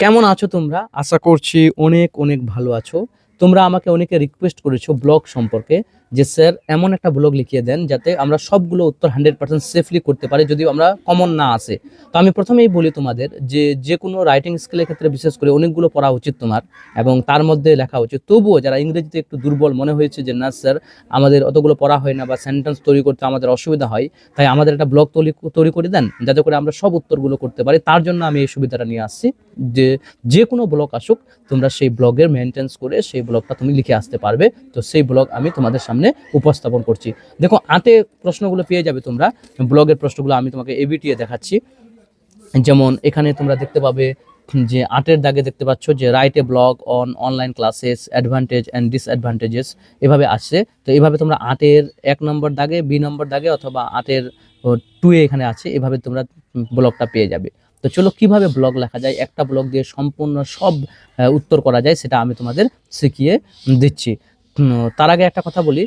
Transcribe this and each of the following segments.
কেমন আছো তোমরা? আশা করছি অনেক অনেক ভালো আছো। তোমরা আমাকে অনেকে রিকোয়েস্ট করেছ ব্লগ সম্পর্কে। যে স্যার এমন একটা ব্লগ লিখিয়ে দেন যাতে আমরা সবগুলো উত্তর হান্ড্রেড পার্সেন্ট সেফলি করতে পারি যদি আমরা কমন না আসে তো আমি প্রথমেই বলি তোমাদের যে যে কোনো রাইটিং স্কিলের ক্ষেত্রে বিশেষ করে অনেকগুলো পড়া উচিত তোমার এবং তার মধ্যে লেখা উচিত। তবুও যারা ইংরেজিতে একটু দুর্বল মনে হয়েছে যে, না স্যার, আমাদের অতগুলো পড়া হয় না বা সেন্টেন্স তৈরি করতে আমাদের অসুবিধা হয়, তাই আমাদের একটা ব্লগ তৈরি তৈরি করে দেন যাতে করে আমরা সব উত্তরগুলো করতে পারি। তার জন্য আমি এই সুবিধাটা নিয়ে আসছি যে যে কোনো ব্লগ আসুক, তোমরা সেই ব্লগের মেনটেন্স করে সেই ব্লগটা তুমি লিখে আসতে পারবে। তো সেই ব্লগ আমি তোমাদের সামনে উপস্থাপন করছি। দেখো আতে প্রশ্নগুলো পেয়ে যাবে তোমরা। ব্লগের প্রশ্নগুলো আমি তোমাকে এবিটিএ দেখাচ্ছি। যেমন, এখানে তোমরা দেখতে পাবে যে আটের দাগে দেখতে পাচ্ছ যে write blog on online classes advantage and disadvantages এভাবে আসছে। তো এইভাবে তোমরা আটের এক নম্বর দাগে বি নম্বর দাগে অথবা আটের টু এ এখানে আছে, এভাবে তোমরা ব্লগটা পেয়ে যাবে। তো চলো, কীভাবে ব্লগ লেখা যায়? একটা ব্লগ দিয়ে সম্পূর্ণ সব উত্তর করা যায়, সেটা আমি তোমাদের শিখিয়ে দিচ্ছি। তার আগে একটা কথা বলি,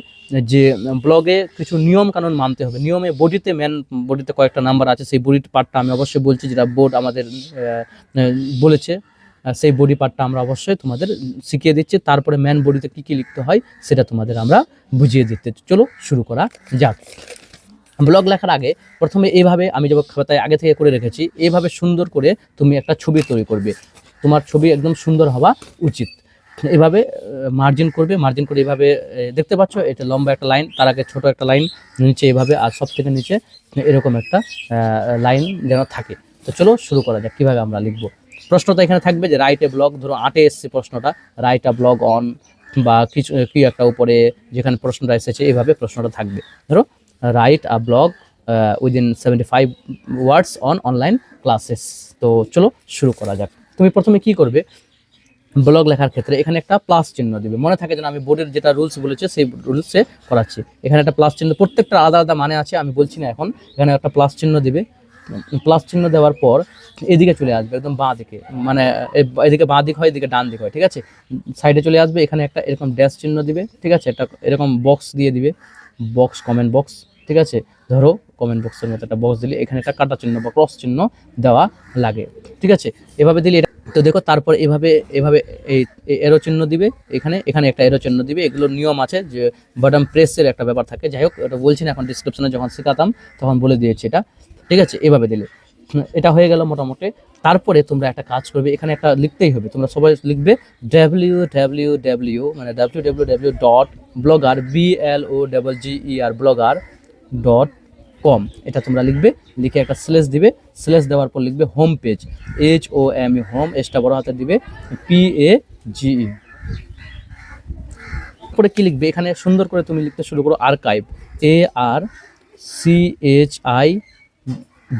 যে ব্লগে কিছু নিয়ম কানুন মানতে হবে। নিয়মে বডিতে মেন বডিতে কয়েকটা নাম্বার আছে, সেই বডির পার্টটা আমি অবশ্যই বলছি, যেটা বোর্ড আমাদের বলেছে। সেই বডি পার্টটা আমরা অবশ্যই তোমাদের শিখিয়ে দিচ্ছি। তারপরে ম্যান বডিতে কী কী লিখতে হয়, সেটা তোমাদের আমরা বুঝিয়ে দিতে চলো শুরু করা যাক। ব্লগ লেখার আগে প্রথমে এইভাবে আমি যেমন খাতায় আগে থেকে করে রেখেছি এইভাবে সুন্দর করে তুমি একটা ছবি তৈরি করবে। তোমার ছবি একদম সুন্দর হওয়া উচিত। এভাবে মার্জিন করবে মার্জিন করে এভাবে দেখতে পাচ্ছ, এটা লম্বা একটা লাইন তার আগে ছোট একটা লাইন নিচে এভাবে, আর সব থেকে নিচে এরকম একটা লাইন যেন থাকে। তো চলো শুরু করা যাক, কীভাবে আমরা লিখব। প্রশ্নটা এখানে থাকবে যে রাইটে এ ব্লগ ধরো আটে এসছে প্রশ্নটা রাইট আ ব্লগ অন বা কিছু কি একটা উপরে যেখানে প্রশ্নটা এসেছে, এভাবে প্রশ্নটা থাকবে। ধরো write a blog within seventy five words on online classes তো চলো শুরু করা যাক। তুমি প্রথমে কি করবে? ব্লগ লেখার ক্ষেত্রে এখানে একটা প্লাস চিহ্ন দিবে। মনে থাকে যেন আমি বোর্ডের যেটা রুলস বলেছে সেই রুলসে করাচ্ছি। এখানে একটা প্লাস চিহ্ন, প্রত্যেকটা আলাদা আলাদা মানে আছে, আমি বলছি না এখন। এখানে একটা প্লাস চিহ্ন দিবে। প্লাস চিহ্ন দেওয়ার পর এদিকে চলে আসবে, একদম বাঁ দিকে। মানে এদিকে বাঁ দিক হয়, এদিকে ডান দিক হয়, ঠিক আছে? সাইডে চলে আসবে, এখানে একটা এরকম ড্যাশ চিহ্ন দিবে, ঠিক আছে? একটা এরকম বক্স দিয়ে দিবে। বক্স কমেন্ট বক্স ঠিক আছে? ধরো কমেন্ট বক্সের মতো একটা বক্স দিলে এখানে একটা কাটা চিহ্ন বা ক্রস চিহ্ন দেওয়া লাগে, ঠিক আছে? এভাবে দিলে তো দেখো তারপর এভাবে এভাবে এই এরো চিহ্ন দিবে, এখানে এখানে একটা এরো চিহ্ন দিবে। এগুলোর নিয়ম আছে যে বাটন প্রেসের একটা ব্যাপার থাকে। যাই হোক এটা বলছি না, এখন ডিসক্রিপশনে যখন শেখাতাম তখন বলে দিয়েছি এটা। ঠিক আছে, এভাবে দিলে। এটা হয়ে গেল মোটামুটি। তারপরে তোমরা একটা কাজ করবে, এখানে একটা লিখতেই হবে। তোমরা সবাই লিখবে ডাব্লিউ ডাব্লিউ ডাব্লিউ মানে W W W dot blogger B L O double G E R blogger dot com এটা তোমরা লিখবে, লিখে একটা স্লেস দিবে স্লেস দেওয়ার পর লিখবে home page H O M E home এসটা বড় হাতে দিবে পি এ জি ই পরে কি লিখবে? এখানে সুন্দর করে তুমি লিখতে শুরু করো archive A R C H I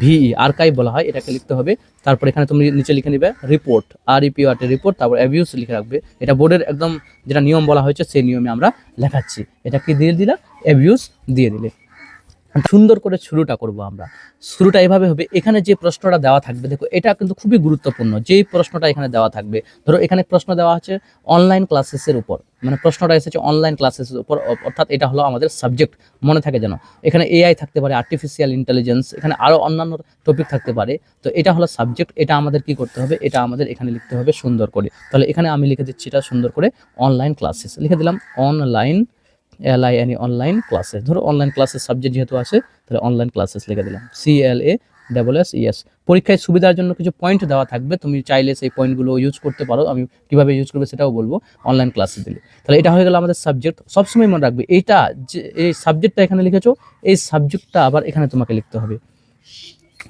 V E archive বলা হয়, এটাকে লিখতে হবে। তারপর এখানে তুমি নিচে লিখে নিবে রিপোর্ট আর ইপি আর্টের রিপোর্ট তারপর অ্যাবিউস লিখে রাখবে। এটা বোর্ডের একদম যেটা নিয়ম বলা হয়েছে, সেই নিয়মে আমরা লেখাচ্ছি। এটা কি দিয়ে দিলাম অ্যাবিউস দিয়ে দিলে। সুন্দর করে শুরুটা করব আমরা। শুরুটা এভাবে হবে, এখানে যে প্রশ্নটা দেওয়া থাকবে, দেখো, এটা কিন্তু খুবই গুরুত্বপূর্ণ। যেই প্রশ্নটা এখানে দেওয়া থাকবে, ধরো এখানে প্রশ্ন দেওয়া আছে অনলাইন ক্লাসেসের উপর। মানে প্রশ্নটা এসেছে অনলাইন ক্লাসেসের উপর অর্থাৎ এটা হলো আমাদের সাবজেক্ট মনে থাকে যেন। এখানে এআই থাকতে পারে আর্টিফিশিয়াল ইন্টেলিজেন্স এখানে আরও অন্যান্য টপিক থাকতে পারে। তো এটা হলো সাবজেক্ট এটা আমাদের কি করতে হবে, এটা আমাদের এখানে লিখতে হবে সুন্দর করে। তাহলে এখানে আমি লিখে দিচ্ছি এটা সুন্দর করে অনলাইন ক্লাসেস লিখে দিলাম online L I N online classes ধরো অনলাইন ক্লাসেস সাবজেক্ট যেহেতু আছে, তাহলে অনলাইন ক্লাসেস লিখে দিলাম। C L A double S E S পরীক্ষায় সুবিধার জন্য কিছু পয়েন্ট দেওয়া থাকবে। তুমি চাইলে সেই পয়েন্টগুলো ইউজ করতে পারো। আমি কীভাবে ইউজ করবে সেটাও বলব। অনলাইন ক্লাসে দিলে। তাহলে এটা হয়ে গেল আমাদের সাবজেক্ট সবসময় মনে রাখবে, এইটা যে, এই সাবজেক্টটা এখানে লিখেছো, এই সাবজেক্টটা আবার এখানে তোমাকে লিখতে হবে।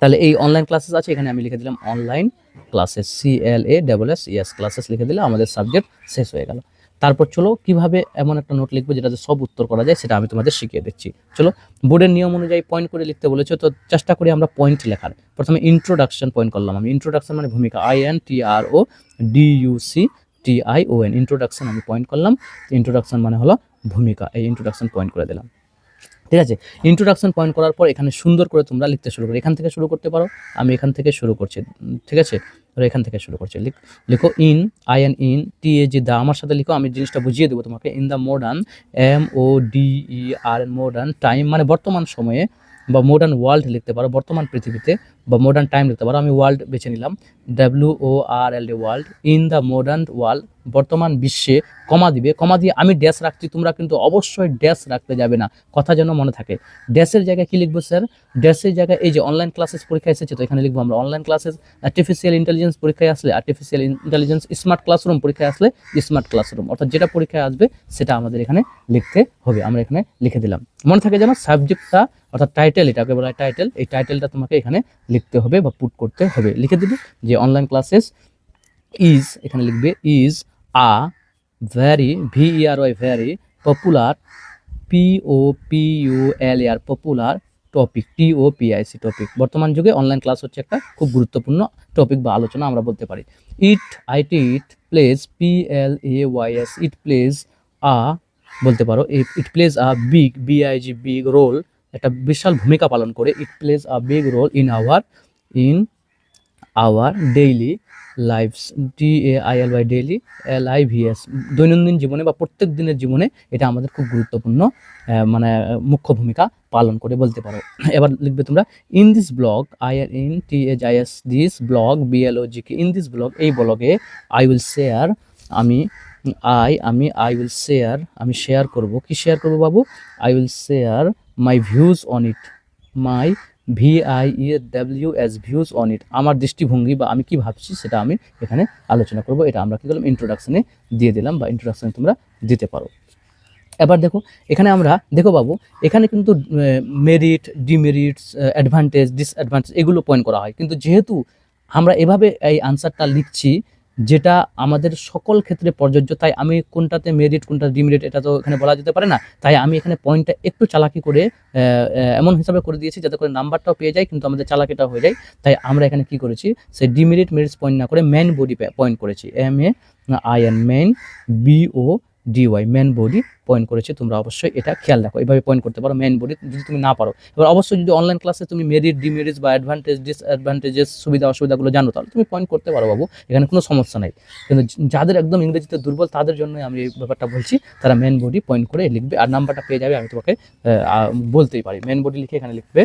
তাহলে এই অনলাইন ক্লাসেস আছে, এখানে আমি লিখে দিলাম online classes C L A double S E S classes লিখে দিলে আমাদের সাবজেক্ট শেষ হয়ে গেল। তারপর চলো কীভাবে এমন একটা নোট লিখব যেটাতে সব উত্তর করা যায় সেটা আমি তোমাদের শিখিয়ে দিচ্ছি। চলো বোর্ডের নিয়ম অনুযায়ী পয়েন্ট করে লিখতে বলেছ, তো চেষ্টা করি আমরা পয়েন্ট লেখার। প্রথমে ইন্ট্রোডাকশন পয়েন্ট করলাম আমি। ইন্ট্রোডাকশন মানে ভূমিকা I N T R O D U C T I O N introduction আমি পয়েন্ট করলাম ইন্ট্রোডাকশন মানে হলো ভূমিকা, এই ইন্ট্রোডাকশন পয়েন্ট করে দিলাম। ঠিক আছে? ইন্ট্রোডাকশন পয়েন্ট করার পর এখানে সুন্দর করে তোমরা লিখতে শুরু করো। এখান থেকে শুরু করতে পারো, আমি এখান থেকে শুরু করছি। ঠিক আছে? ধরো এখান থেকে শুরু করছি। লিখ in, I N in, T A G, দা। আমার সাথে লিখো, আমি জিনিসটা বুঝিয়ে দেবো তোমাকে। In the modern, M O D E R, modern time মানে বর্তমান সময়ে বা মডার্ন ওয়ার্ল্ড লিখতে পারো, বর্তমান পৃথিবীতে বা মডার্ন টাইম লিখতে পারো, আমি ওয়ার্ল্ড বেছে নিলাম। W O R L D world in the modern world বর্তমান বিশ্বে কমা দিবে। কমা দিয়ে আমি ড্যাশ রাখছি, তোমরা কিন্তু অবশ্যই ড্যাশ রাখতে যাবে না। কথা যেন মনে থাকে। ড্যাশের জায়গায় কি লিখব স্যার ড্যাশের জায়গায় এই যে অনলাইন ক্লাসেস পরীক্ষা এসেছে, তো এখানে লিখব আমরা অনলাইন ক্লাসেস আর্টিফিশিয়াল ইন্টেলিজেন্স পরীক্ষায় আসলে আর্টিফিশিয়াল ইন্টেলিজেন্স স্মার্ট ক্লাসরুম পরীক্ষায় আসলে স্মার্ট ক্লাসরুম অর্থাৎ যেটা পরীক্ষায় আসবে, সেটা আমাদের এখানে লিখতে হবে। আমরা এখানে লিখে দিলাম। মনে থাকে যেন সাবজেক্টটা অর্থাৎ টাইটেল এটাকে বলা হয় টাইটেল এই টাইটেলটা তোমাকে এখানে লিখতে হবে বা পুট করতে হবে। লিখে দিবে যে অনলাইন ক্লাসেস ইজ এখানে লিখবে is a very V R Y very popular P O P U L R popular topic T O P I C topic বর্তমান যুগে অনলাইন ক্লাস হচ্ছে একটা খুব গুরুত্বপূর্ণ টপিক বা আলোচনা আমরা বলতে পারি। It I T it plays P L A Y S it plays a বলতে পারো it plays a big B I G big role একটা বিশাল ভূমিকা পালন করে। It plays a big role in our in our daily lives D A I L Y daily L I V E দৈনন্দিন জীবনে বা প্রত্যেক দিনের জীবনে এটা আমাদের খুব গুরুত্বপূর্ণ মানে মুখ্য ভূমিকা পালন করে বলতে পারো। এবার লিখবে তোমরা in this blog I R in T H I S this blog B L O G K in this blog এই ব্লগে আই উইল শেয়ার আমি আই আমি আই উইল শেয়ার আমি শেয়ার করব। কি শেয়ার করব বাবু? I will share my views on it my V I E W S views on it আমার দৃষ্টিভঙ্গি বা আমি কি ভাবছি সেটা আমি এখানে আলোচনা করব। এটা আমরা কী করলাম ইন্ট্রোডাকশনে দিয়ে দিলাম বা ইন্ট্রোডাকশনে তোমরা দিতে পারো। এবার দেখো, এখানে আমরা, দেখো বাবু, এখানে কিন্তু মেরিট ডিমেরিটস অ্যাডভান্টেজ ডিসঅ্যাডভান্টেজ এগুলো পয়েন্ট করা হয়। কিন্তু যেহেতু আমরা এভাবে এই আনসারটা লিখছি যেটা আমাদের সকল ক্ষেত্রে প্রযোজ্য। তাই আমি কোনটাতে মেরিট কোনটা ডিমেরিট এটা তো এখানে বলা যেতে পারে না। তাই আমি এখানে পয়েন্টটা একটু চালাকি করে এমন হিসাবে করে দিয়েছি যাতে করে নাম্বারটাও পেয়ে যায় কিন্তু আমাদের চালাকিটা হয়ে যায়। তাই আমরা এখানে কি করেছি সে ডিমেরিট মেরিটস পয়েন্ট না করে মেন বডি পয়েন্ট করেছি। M A I N main B O D Y main body point করেছে, তোমরা অবশ্যই এটা খেয়াল রাখো। এভাবে পয়েন্ট করতে পারো মেন বডি যদি তুমি না পারো। এবার অবশ্যই যদি অনলাইন ক্লাসে তুমি মেরিট ডিমেরিটস বা অ্যাডভান্টেজ ডিসঅ্যাডভান্টেজেস সুবিধা, অসুবিধাগুলো জানো, তাহলে তুমি পয়েন্ট করতে পারো বাবু, এখানে কোনো সমস্যা নেই। কিন্তু যাদের একদম ইংরেজিতে দুর্বল, তাদের জন্য আমি এই ব্যাপারটা বলছি, তারা মেন বডি পয়েন্ট করে লিখবে, আর নাম্বারটা পেয়ে যাবে, আমি তোমাকে বলতেই পারি। মেন বডি লিখে এখানে লিখবে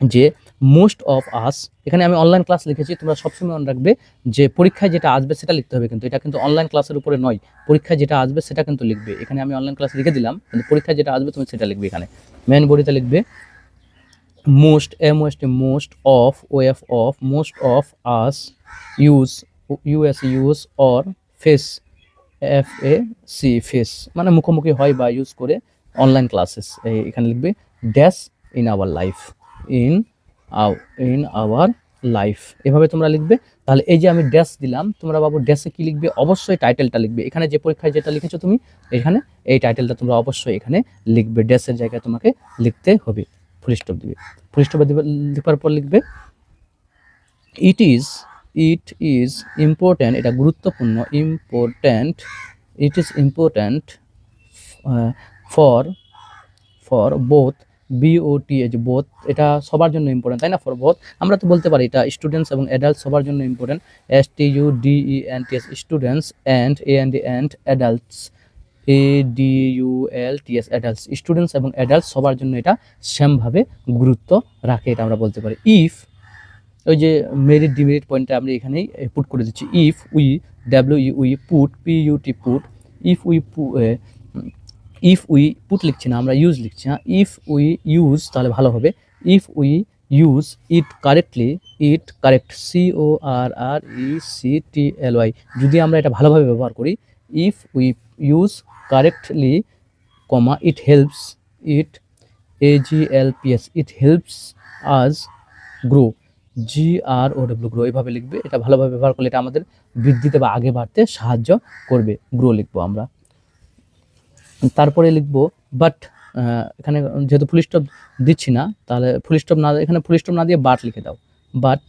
যে মোস্ট অফ আস এখানে আমি অনলাইন ক্লাস লিখেছি, তোমরা সবসময় মনে রাখবে যে পরীক্ষায় যেটা আসবে সেটা লিখতে হবে কিন্তু, এটা কিন্তু অনলাইন ক্লাসের উপরে নয়। পরীক্ষায় যেটা আসবে সেটা কিন্তু লিখবে। এখানে আমি অনলাইন ক্লাস লিখে দিলাম, কিন্তু পরীক্ষায় যেটা আসবে তুমি সেটা লিখবে এখানে। মেন বডিতে লিখবে most M west most of O F of most of us use U S use or face F A C face মানে মুখোমুখি হয় বা ইউজ করে অনলাইন ক্লাসেস এখানে লিখবে dash in our life in our, in our life. এভাবে তোমরা লিখবে। তাহলে এই যে আমি ড্যাশ দিলাম, তোমরা বাবু ড্যাশে কি লিখবে? অবশ্যই টাইটেলটা লিখবে। এখানে যে পরীক্ষায় যেটা লিখেছো তুমি, এখানে এই টাইটেলটা তোমরা অবশ্যই এখানে লিখবে। ড্যাশের জায়গায় তোমাকে লিখতে হবে। ফুল স্টপ দিবে। ফুল স্টপ দিবে লিখার পর লিখবে it is it is important এটা গুরুত্বপূর্ণ important it is important for for both B O T যে বোথ এটা সবার জন্য ইম্পর্টেন্ট তাই না? ফর বোথ আমরা তো বলতে পারি এটা স্টুডেন্টস এবং অ্যাডাল্ট সবার জন্য important S T U D E N T S students and A N D and adults A D U L T S adults students এবং অ্যাডাল্টস সবার জন্য এটা সেমভাবে গুরুত্ব রাখে, এটা আমরা বলতে পারি। ইফ ওই যে মেরিট ডিমেরিট পয়েন্টটা আমরা এখানেই পুট করে দিচ্ছি। If we W U we put P U T put if we if we put লিখছি না, আমরা ইউজ লিখছি না ইফ উই ইউজ তাহলে ভালো হবে। If we use it correctly it correct C O R R E C T L Y যদি আমরা এটা ভালোভাবে ব্যবহার করি if we use correctly comma it helps it A G L P S it helps us grow G R O W grow এইভাবে লিখবে। এটা ভালোভাবে ব্যবহার করলে এটা আমাদের বৃদ্ধিতে বা আগে বাড়তে সাহায্য করবে। গ্রো লিখব আমরা। তারপরে লিখব বাট এখানে যেহেতু ফুল স্টপ দিচ্ছি না, তাহলে ফুল স্টপ না, এখানে ফুল স্টপ না দিয়ে বাট লিখে দাও। But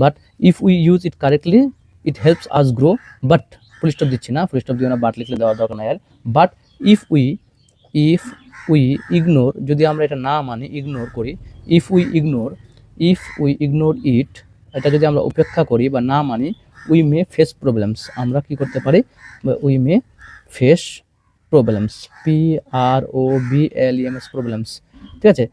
but if we use it correctly it helps us grow but full stop দিচ্ছি না ফুল স্টপ দিয়ে না বাট লিখলে দেওয়া দরকার নাই আর। But if we if we ignore যদি আমরা এটা না মানি ইগনোর করি if we ignore if we ignore it এটা যদি আমরা উপেক্ষা করি বা না মানি উই মে ফেস প্রবলেমস আমরা কি করতে পারি? We may face problems P R O B L M S problems ঠিক আছে?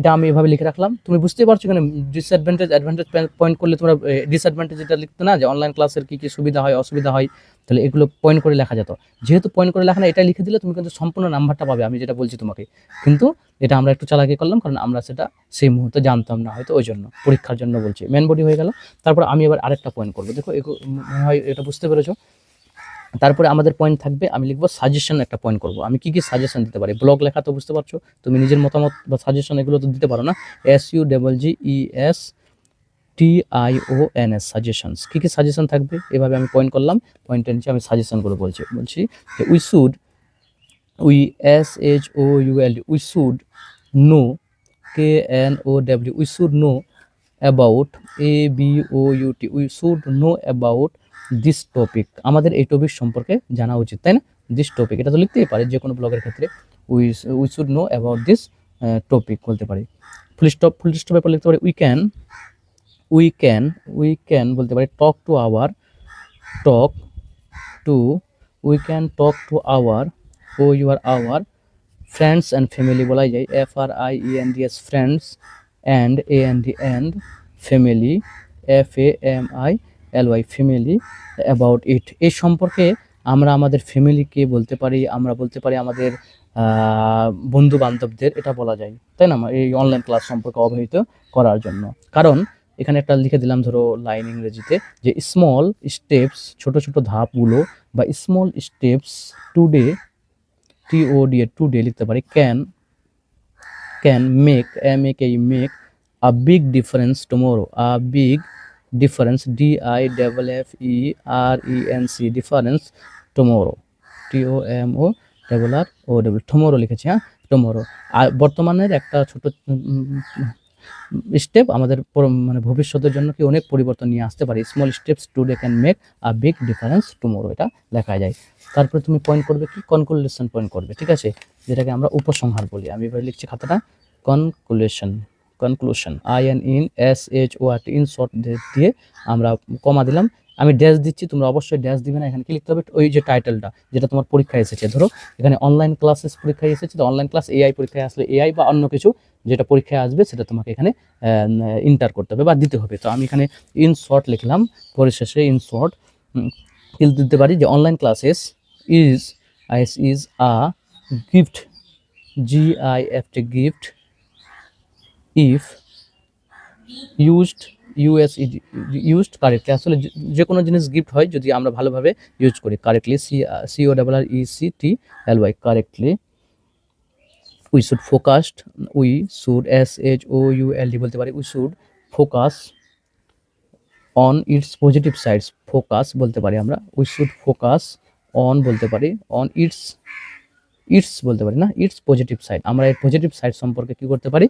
এটা আমি এভাবে লিখে রাখলাম। তুমি বুঝতেই পারছ এখানে ডিসঅ্যাডভান্টেজ অ্যাডভান্টেজ পয়েন্ট করলে তোমরা ডিসঅ্যাডভান্টেজ এটা লিখতে না, যে অনলাইন ক্লাসের কী কী সুবিধা হয়, অসুবিধা হয়, তাহলে এগুলো পয়েন্ট করে লেখা যেত। যেহেতু পয়েন্ট করে লেখা না এটা লিখে দিলে তুমি কিন্তু সম্পূর্ণ নাম্বারটা পাবে, আমি যেটা বলছি তোমাকে। কিন্তু এটা আমরা একটু চালাকি করলাম, কারণ আমরা সেটা সেই মুহূর্তে জানতাম না হয়তো ওই জন্য পরীক্ষার জন্য বলছি। মেন বডি হয়ে গেল। তারপর আমি এবার আরেকটা পয়েন্ট করব। দেখো হয় এটা বুঝতে পেরেছ। তারপরে আমাদের পয়েন্ট থাকবে, আমি লিখব সাজেশন একটা পয়েন্ট করব। আমি কি কি সাজেশন দিতে পারি? ব্লগ লেখা তো বুঝতে পারছ? তুমি নিজের মতামত বা সাজেশন এগুলো তো দিতে পারো না। S U double G E S T I O N S suggestions কী কী সাজেশন থাকবে? এভাবে আমি পয়েন্ট করলাম পয়েন্টের নিচে আমি সাজেশনগুলো বলছি বলছি we should we S H O U L D we should know K N O W we should know about A B O U T we should know about this topic আমাদের এই topic সম্পর্কে জানা উচিত, তাই না? This topic এটা তো লিখতেই পারে, যে কোনো ব্লগের ক্ষেত্রে we we should know about this topic বলতে পারি। ফুল স্টপ ফুল স্টপের পর লিখতে পারি we can we can we can বলতে পারি talk to our talk to we can talk to our or your our friends and family বলাই যায় F R I E N D S friends and A N D and family F A M I L Y family about it এই সম্পর্কে আমরা আমাদের ফ্যামিলিকে বলতে পারি, আমরা বলতে পারি আমাদের বন্ধু বান্ধবদের এটা বলা যায়। তাই না? এই অনলাইন ক্লাস সম্পর্কে অবহিত করার জন্য। কারণ এখানে একটা লিখে দিলাম, ধরো লাইন ইংরেজিতে যে স্মল স্টেপস ছোট ছোট ধাপগুলো বা small steps today T O D today লিখতে পারি can can make M A K make a big difference tomorrow a big difference D I double F E R E N C difference tomorrow T O M O double R O double tomorrow লিখেছি হ্যাঁ? Tomorrow আর বর্তমানের একটা ছোট step আমাদের মানে ভবিষ্যতের জন্য কি অনেক পরিবর্তন নিয়ে আসতে পারে। Small steps today can make a big difference tomorrow এটা লেখা যায়। তারপরে তুমি পয়েন্ট করবে কি? কনকুলেশন পয়েন্ট করবে, ঠিক আছে? যেটাকে আমরা উপসংহার বলি। আমি এবার লিখছি খাতাটা conclusion conclusion I N in S H O R T in short দিয়ে আমরা কমা দিলাম। আমি ড্যাশ দিচ্ছি, তোমরা অবশ্যই ড্যাশ দিবে না, এখানে কি লিখতে হবে? ওই যে টাইটেলটা যেটা তোমার পরীক্ষায় এসেছে। ধরো, এখানে অনলাইন ক্লাসেস পরীক্ষায় এসেছে, তো অনলাইন ক্লাস এআই পরীক্ষায় আসলে এআই বা অন্য কিছু যেটা পরীক্ষায় আসবে, সেটা তোমাকে এখানে ইন্টার করতে হবে বা দিতে হবে। তো আমি এখানে ইন শর্ট লিখলাম, পরিশেষে ইন শর্ট দিতে পারি যে online classes is is is a gift G I F T gift if used U S used correctly আসলে যে- কোনো জিনিস গিফট হয় যদি আমরা ভালোভাবে ইউজ করি correctly C C O double R E C T L Y correctly we should focused we should S H O U L D বলতে পারি we should focus on its positive sides focus বলতে পারি আমরা we should focus on বলতে পারি on it's it's বলতে পারি না, ইটস পজিটিভ সাইড আমরা এর পজিটিভ সাইড সম্পর্কে কি করতে পারি?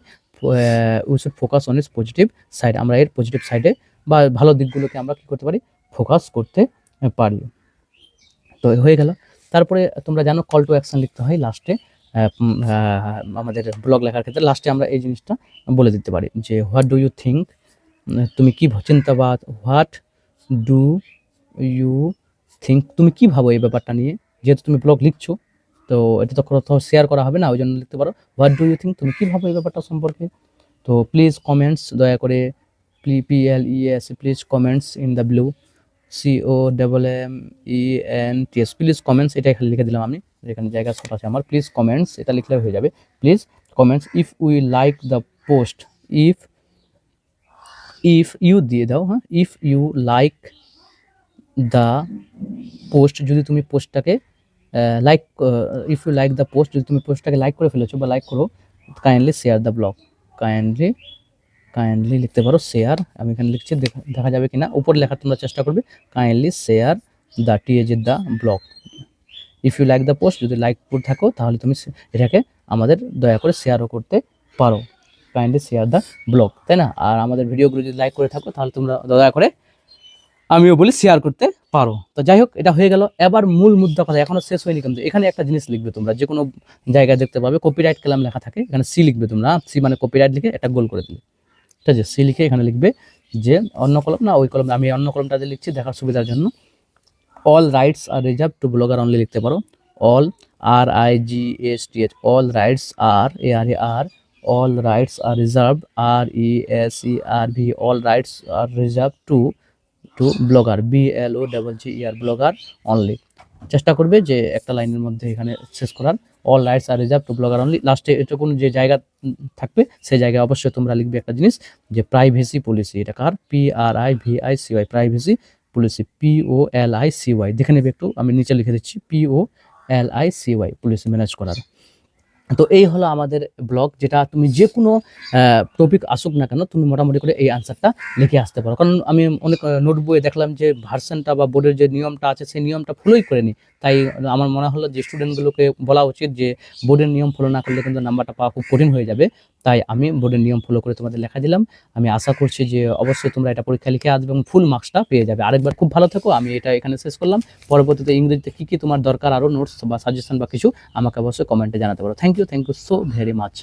We should focus on its positive side আমরা এর পজিটিভ সাইডে বা ভালো দিকগুলোকে আমরা কি করতে পারি? ফোকাস করতে পারি। তো হয়ে গেল। তারপরে তোমরা জানো কল টু অ্যাকশন লিখতে হয় লাস্টে আমাদের ব্লগ লেখার ক্ষেত্রে লাস্টে আমরা এই জিনিসটা বলে দিতে পারি যে হোয়াট ডু ইউ থিঙ্ক তুমি কি চিন্তাবাদ? হোয়াট ডু ইউ থিঙ্ক তুমি কি ভাবো এই ব্যাপারটা নিয়ে? যেহেতু তুমি ব্লগ লিখছো তো এটা তো কোথাও শেয়ার করা হবে না ওই জন্য লিখতে পারো। হোয়াট ডু ইউ থিঙ্ক তুমি কী ভাবো এই ব্যাপারটা সম্পর্কে? তো প্লিজ কমেন্টস দয়া করে P P L E S please comments in the below C O double M E N T S please comments এটা এখানে লিখে দিলাম আমি। এখানে জায়গা শর্ট আছে আমার প্লিজ কমেন্টস এটা লিখলে হয়ে যাবে। Please comments if we like the post if if you দিয়ে দাও হ্যাঁ? If you like the post যদি তুমি পোস্টটাকে like if you like the post যদি তুমি পোস্টটাকে লাইক করে ফেলেছো বা লাইক করো kindly share the blog kindly kindly লিখতে পারো শেয়ার আমি এখানে লিখছি, দেখা যাবে কিনা? উপর লেখার তোমরা চেষ্টা করবে kindly share the tags the blog if you like the post যদি লাইক করে থাকো, তাহলে তুমি এটাকে আমাদের দয়া করে শেয়ারও করতে পারো। কাইন্ডলি শেয়ার দ্য ব্লগ তাই না? আর আমাদের ভিডিওগুলো যদি লাইক করে থাকো, তাহলে তোমরা দয়া করে আমিও বলি শেয়ার করতে পারো। তো যাই হোক, এটা হয়ে গেল। এবার মূল মুদ্রা কথা, এখনও শেষ হয়নি কিন্তু। এখানে একটা জিনিস লিখবে তোমরা, যে কোনো জায়গায় দেখতে পাবে কপিরাইট কালাম লেখা থাকে, এখানে সি লিখবে তোমরা। সি মানে কপিরাইট লিখে একটা গোল করে দিলে। ঠিক আছে? সি লিখে এখানে লিখবে যে অন্য কলম না, ওই কলম আমি অন্য কলমটা দিয়ে লিখছি দেখার সুবিধার জন্য। All rights are reserved to blogger only লিখতে পারো। All are I G S T H all rights are A R A R all rights are reserved R E S E R V all rights are reserved to to blogger B L O double G E R blogger only চেষ্টা করবে যে একটা লাইনের মধ্যে এখানে শেষ করার। All rights are reserved to blogger only লাস্টে এটুকুন যে জায়গা থাকবে সেই জায়গায় অবশ্যই তোমরা লিখবে একটা জিনিস যে প্রাইভেসি পলিসি এটা কার? P R I V I C Y privacy policy P O L I C Y দেখে নেবে একটু, আমি নিচে লিখে দিচ্ছি P O L I C Y policy manage করার। তো এই হলো আমাদের ব্লগ, যেটা তুমি যে কোনো টপিক আসুক না কেন, তুমি মোটামুটি করে এই আনসারটা লিখে আসতে পারো। কারণ আমি অনেক নোট বইয়ে দেখলাম যে ভার্সনটা বা বোর্ডের যে নিয়মটা আছে, সেই নিয়মটা ফলোই করেনি। তাই আমার মনে হলো যে স্টুডেন্টগুলোকে বলা উচিত যে বোর্ডের নিয়ম ফলো না করলে কিন্তু নাম্বারটা পাওয়া খুব কঠিন হয়ে যাবে। তাই আমি বোর্ডের নিয়ম ফলো করে তোমাদের লেখা দিলাম। আমি আশা করছি যে অবশ্যই তোমরা এটা পরীক্ষা লিখে আসবে এবং ফুল মার্কসটা পেয়ে যাবে। আরেকবার খুব ভালো থেকো, আমি এটা এখানে শেষ করলাম। পরবর্তীতে ইংরেজিতে কী কী তোমার দরকার আরও নোটস বা সাজেশন বা কিছু, আমাকে অবশ্যই কমেন্টে জানাতে পারো। Thank you thank you so very much